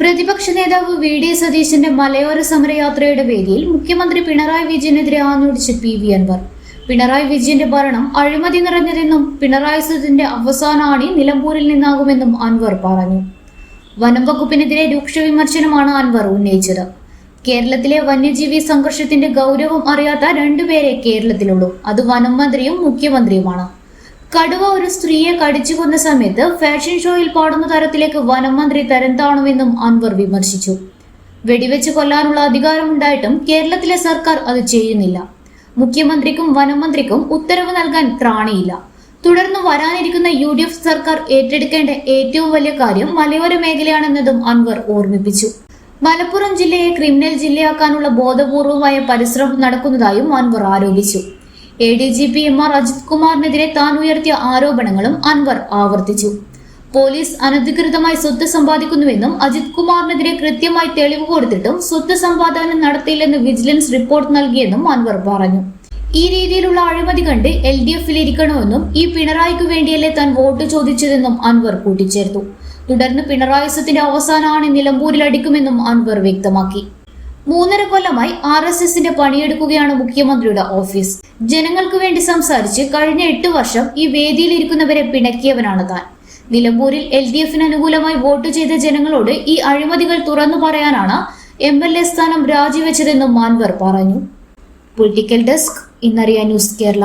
പ്രതിപക്ഷ നേതാവ് V D സതീശന്റെ മലയോര സമരയാത്രയുടെ വേദിയിൽ മുഖ്യമന്ത്രി പിണറായി വിജയനെതിരെ ആഞ്ഞോടിച്ച് പി വി അൻവർ. പിണറായി വിജയന്റെ ഭരണം അഴിമതി നിറഞ്ഞതെന്നും പിണറായി സത്തിന്റെ അവസാന ആണി നിലമ്പൂരിൽ നിന്നാകുമെന്നും അൻവർ പറഞ്ഞു. വനം വകുപ്പിനെതിരെ രൂക്ഷ വിമർശനമാണ് അൻവർ ഉന്നയിച്ചത്. കേരളത്തിലെ വന്യജീവി സംഘർഷത്തിന്റെ ഗൗരവം അറിയാത്ത രണ്ടുപേരെ കേരളത്തിലുള്ളൂ. അത് വനം മന്ത്രിയും മുഖ്യമന്ത്രിയുമാണ്. കടുവ ഒരു സ്ത്രീയെ കടിച്ചു കൊന്ന സമയത്ത് ഫാഷൻ ഷോയിൽ പാടുന്ന തരത്തിലേക്ക് വനം മന്ത്രി തരംതാണുവെന്നും അൻവർ വിമർശിച്ചു. വെടിവെച്ച് കൊല്ലാനുള്ള അധികാരമുണ്ടായിട്ടും കേരളത്തിലെ സർക്കാർ അത് ചെയ്യുന്നില്ല. മുഖ്യമന്ത്രിക്കും വനം മന്ത്രിക്കും ഉത്തരവ് നൽകാൻ ത്രാണിയില്ല. തുടർന്ന് വരാനിരിക്കുന്ന യു ഡി എഫ് സർക്കാർ ഏറ്റെടുക്കേണ്ട ഏറ്റവും വലിയ കാര്യം മലയോര മേഖലയാണെന്നതും അൻവർ ഓർമ്മിപ്പിച്ചു. മലപ്പുറം ജില്ലയെ ക്രിമിനൽ ജില്ലയാക്കാനുള്ള ബോധപൂർവമായ പരിശ്രമം നടക്കുന്നതായും അൻവർ ആരോപിച്ചു. A D G P M R Ajith കുമാറിനെതിരെ താൻ ഉയർത്തിയ ആരോപണങ്ങളും അൻവർ ആവർത്തിച്ചു. പോലീസ് അനധികൃതമായി സ്വത്ത് സമ്പാദിക്കുന്നുവെന്നും അജിത് കുമാറിനെതിരെ കൃത്യമായി തെളിവ് കൊടുത്തിട്ടും സ്വത്ത് സമ്പാദനം നടത്തിയില്ലെന്ന് വിജിലൻസ് റിപ്പോർട്ട് നൽകിയെന്നും അൻവർ പറഞ്ഞു. ഈ രീതിയിലുള്ള അഴിമതി കണ്ട് എൽ ഡി എഫിൽ ഇരിക്കണമെന്നും ഈ പിണറായിക്ക് വേണ്ടിയല്ലേ താൻ വോട്ട് ചോദിച്ചതെന്നും അൻവർ കൂട്ടിച്ചേർത്തു. തുടർന്ന് പിണറായി സത്തിന്റെ അവസാനമാണ് നിലമ്പൂരിൽ അടിക്കുമെന്നും അൻവർ വ്യക്തമാക്കി. മൂന്നര കൊല്ലമായി ആർ എസ് എസിന്റെ പണിയെടുക്കുകയാണ് മുഖ്യമന്ത്രിയുടെ ഓഫീസ്. ജനങ്ങൾക്ക് വേണ്ടി സംസാരിച്ച് കഴിഞ്ഞ എട്ട് വർഷം ഈ വേദിയിൽ ഇരിക്കുന്നവരെ പിണക്കിയവനാണ് താൻ. നിലമ്പൂരിൽ എൽ ഡി എഫിന് അനുകൂലമായി വോട്ട് ചെയ്ത ജനങ്ങളോട് ഈ അഴിമതികൾ തുറന്നു പറയാനാണ് എം എൽ എ സ്ഥാനം രാജിവെച്ചതെന്നും മാൻവർ പറഞ്ഞു. പൊളിറ്റിക്കൽ ഡെസ്ക് ഇന്നറിയ ന്യൂസ് കേരള.